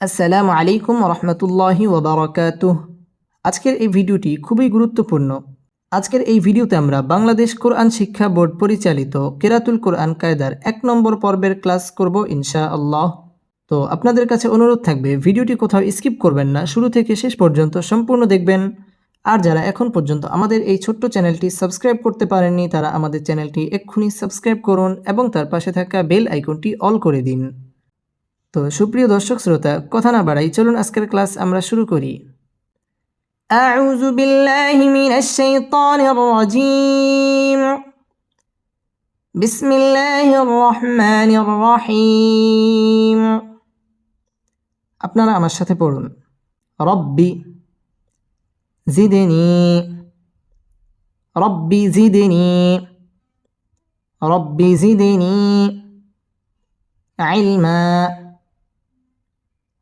আসসালামু আলাইকুম রহমতুল্লাহি ওবরাকাতুহ। আজকের এই ভিডিওটি খুবই গুরুত্বপূর্ণ। আজকের এই ভিডিওতে আমরা বাংলাদেশ কোরআন শিক্ষা বোর্ড পরিচালিত কেরাতুল কোরআন কায়দার এক নম্বর পর্বের ক্লাস করব ইনশা আল্লাহ তো আপনাদের কাছে অনুরোধ থাকবে, ভিডিওটি কোথাও স্কিপ করবেন না, শুরু থেকে শেষ পর্যন্ত সম্পূর্ণ দেখবেন। আর যারা এখন পর্যন্ত আমাদের এই ছোট্ট চ্যানেলটি সাবস্ক্রাইব করতে পারেননি, তারা আমাদের চ্যানেলটি এক্ষুনি সাবস্ক্রাইব করুন এবং তার পাশে থাকা বেল আইকনটি অল করে দিন। তো সুপ্রিয় দর্শক শ্রোতা কথা না বাড়াই চলুন আজকের ক্লাস আমরা শুরু করি أعوذ بالله من الشيطان الرجيم بسم الله الرحمن الرحيم আপনারা আমার সাথে পড়ুন রব্বি জিদনি রব্বি জিদনি রব্বি জিদনি علما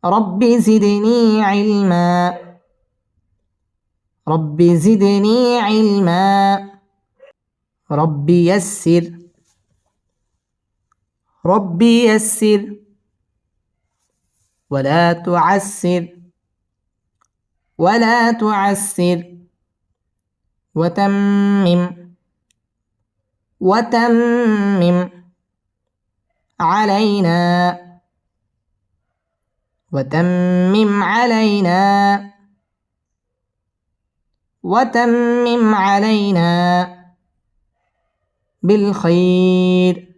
رب زدني علما. رب زدني علما. رب يسر. رب يسر. ولا تعسر. ولا تعسر. وتمم. وتمم. علينا. وتمم علينا. وتمم علينا بالخير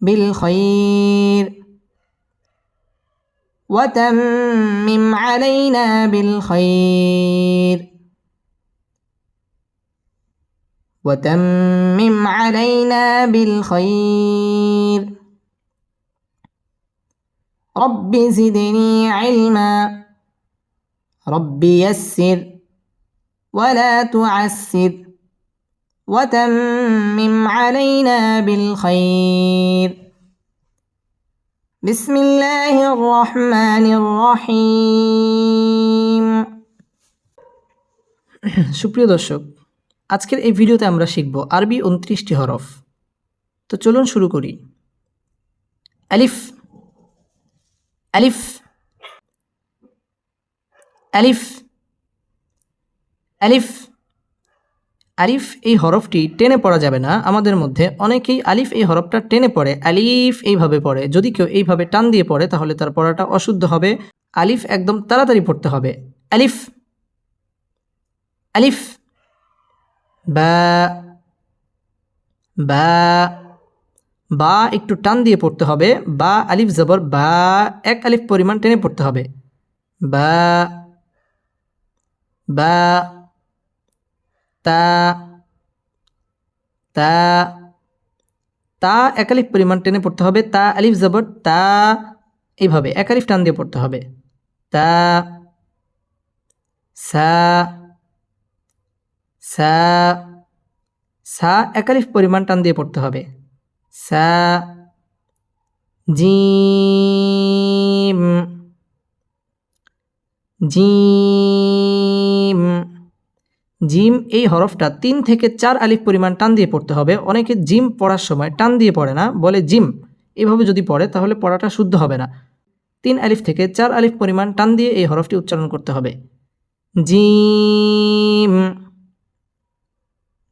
بالخير. وتمم علينا بالخير. وتمم علينا بالخير. رب زدني علما رب يسر ولا تعسر وتمم علينا بالخير بسم الله الرحمن الرحيم সুপ্রিয় দর্শক আজকের এই ভিডিওতে আমরা শিখব আরবি উনত্রিশটি হরফ তো চলুন শুরু করি আলিফ আলিফ। আলিফ। আলিফ। আলিফ এই হরফটি টেনে পড়া যাবে না। আমাদের মধ্যে অনেকেই আলিফ এই হরফটা টেনে পড়ে, আলিফ এইভাবে পড়ে। যদি কেউ এইভাবে টান দিয়ে পড়ে, তাহলে তার পড়াটা অশুদ্ধ হবে। আলিফ একদম তাড়াতাড়ি পড়তে হবে। আলিফ। আলিফ। বা। বা। বা একটু টান দিয়ে পড়তে হবে। বা আলিফ জবর, বা এক আলিফ পরিমাণ টেনে পড়তে হবে। বা বা, তা তা তা, এক আলিফ পরিমাণ টেনে পড়তে হবে। তা, আলিফ জবর, তা, এইভাবে এক আলিফ টান দিয়ে পড়তে হবে। তা, সা সা সা, এক আলিফ পরিমাণ টান দিয়ে পড়তে হবে। সা, জিম জিম জিম এই হরফটা তিন থেকে চার আলিফ পরিমাণ টান দিয়ে পড়তে হবে। অনেকে জিম পড়ার সময় টান দিয়ে পড়ে না, বলে জিম। এভাবে যদি পড়ে, তাহলে পড়াটা শুদ্ধ হবে না। তিন আলিফ থেকে চার আলিফ পরিমাণ টান দিয়ে এই হরফটি উচ্চারণ করতে হবে। জিম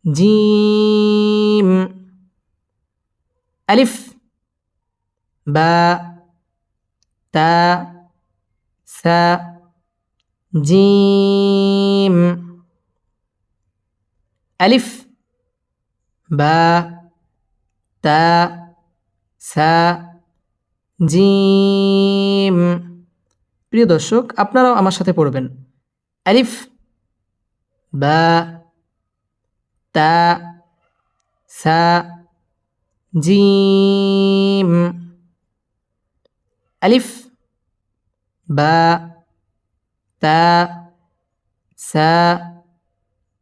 জিম আলিফ বা তা সা জিম আলিফ বা তা সা জিম প্রিয় দর্শক, আপনারাও আমার সাথে পড়বেন। আলিফ বা তা সা জিম আলিফ বা তা সা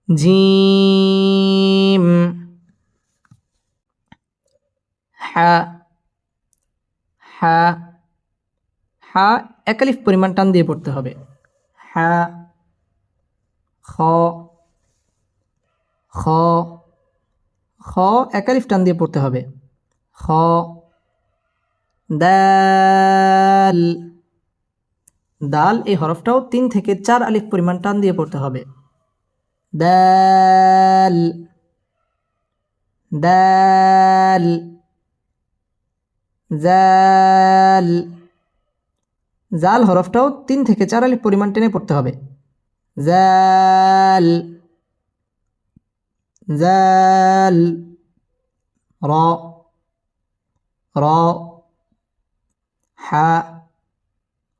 জিম হা হা হা একালিফ পরিমাণ টান দিয়ে পড়তে হবে। হা, খ খ খ টান দিয়ে পড়তে হবে। খ। দাল। দাল এই হরফটাও তিন থেকে চার আলিফ পরিমাণ টান দিয়ে পড়তে হবে। দাল। দাল। জাল। জাল হরফটাও তিন থেকে চার আলিফ পরিমাণ টেনে পড়তে হবে। জাল। জাল। র। را ح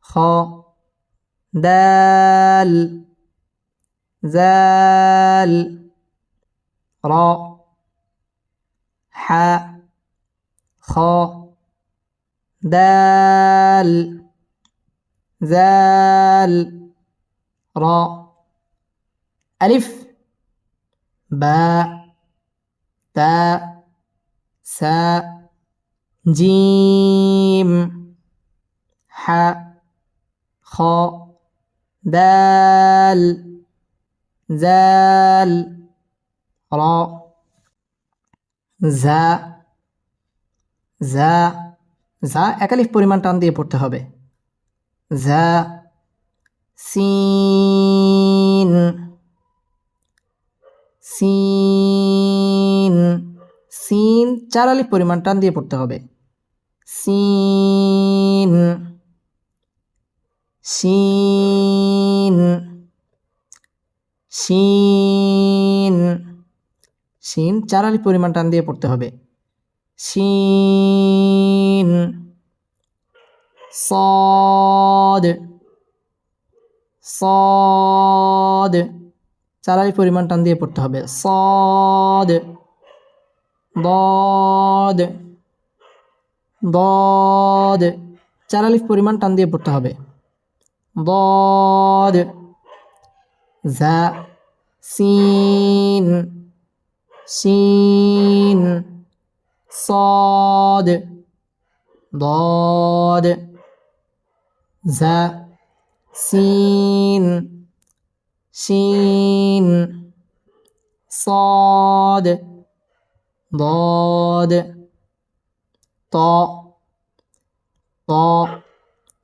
خ دال زال را ح خ دال زال را. ألف باء تاء ساء. জিম, হা, খ, দাল, জাল, র, জা জা জা, একালিফ পরিমাণ টান দিয়ে পড়তে হবে। জা, সিন সিন সিন, চার আলিফ পরিমাণ টান দিয়ে পড়তে হবে। সিন সিন সিন সিন চারালি পরিমাণ টান দিয়ে পড়তে হবে। সিন সদ সদ চারালি পরিমাণ টান দিয়ে পড়তে হবে। সদ দদ ضاد ضاد চারালিফ পরিমাণ টান দিয়ে পড়তে হবে ضاد زا سين سين صاد ضاد زا سين شين صاد ضاد ط ত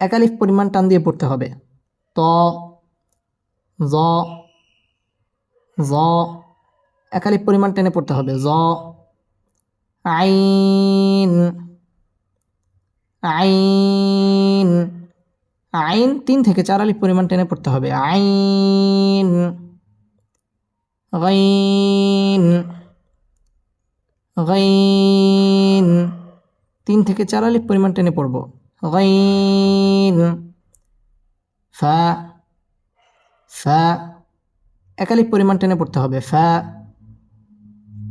একালিফ পরিমাণ টান দিয়ে পড়তে হবে। ত, জ জ একালিফ পরিমাণ টেনে পড়তে হবে। জ, আইন আইন আইন তিন থেকে চার আলিফ পরিমাণ টেনে পড়তে হবে। আইন, গাইন গাইন তিন থেকে চার আলিফ পরিমাণ টেনে পড়ব গাইন ফা ফা একালিফ পরিমাণ টেনে পড়তে হবে ফা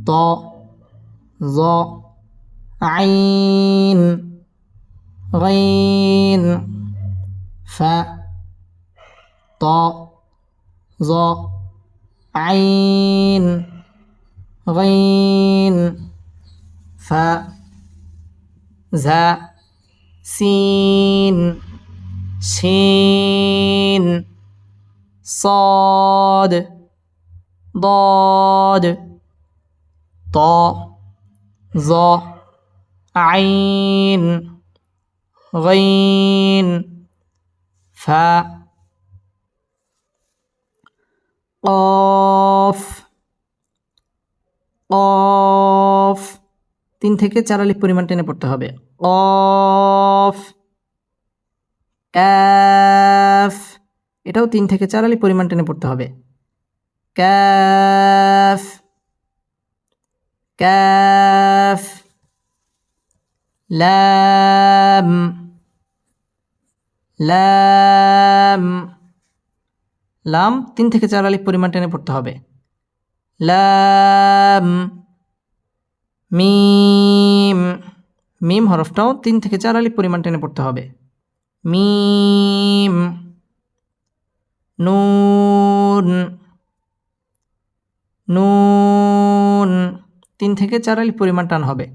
ত জ আইন غين فاء طاء ظاء عين غين فاء زاء سين شين صاد ضاد طاء ظاء عين غين فاء قاف قاف তিন থেকে চার আলিফ পরিমাণ টেনে পড়তে হবে। অফ, ক্যাফ, এটাও তিন থেকে চার আলিফ পরিমাণ টেনে পড়তে হবে। ক্যাফ ক্যাফ লাম লাম লাম তিন থেকে চার আলিফ পরিমাণ টেনে পড়তে হবে। লাম মিম। মিম হরফটাও তিন থেকে চার আলি পরিমাণ টেনে পড়তে হবে। মিম। নুন। নুন। তিন থেকে চার আলি পরিমাণ টান হবে।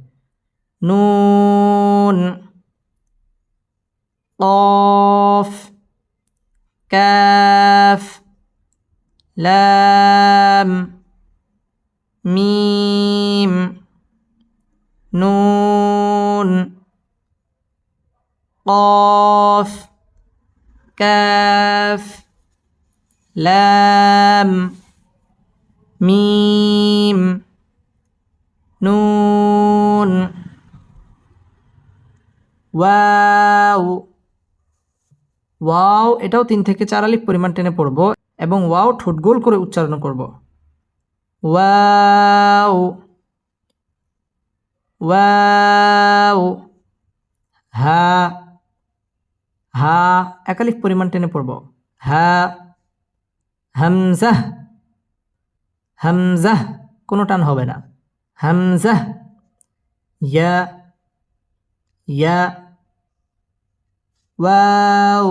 নুন। কফ। ক্যাফ। লাম মিম। نون قاف কাফ লাম মিম নুন ওয়াও ওয়াও এটাও তিন থেকে চার আলিফ পরিমাণ টেনে পড়ব এবং ওয়াও ঠোঁট গোল করে উচ্চারণ করব ওয়াও ওয়াও, হা হা একালিক পরিমাণ টেনে পড়ব। হা, হামজাহ হামজাহ, কোনো টান হবে না। হামজাহ, ইয়া ইয়া, ওয়াও,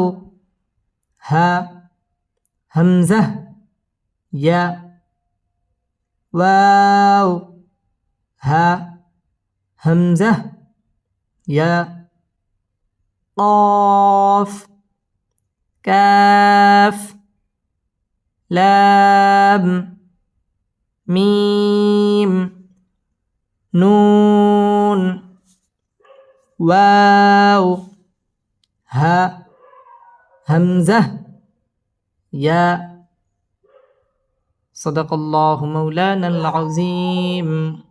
হা, হামজাহ, ইয়া, ওয়াও, হা همزة. يا. قاف. كاف. لام. ميم. نون. واو. ها. همزة. يا. صدق الله مولانا العظيم.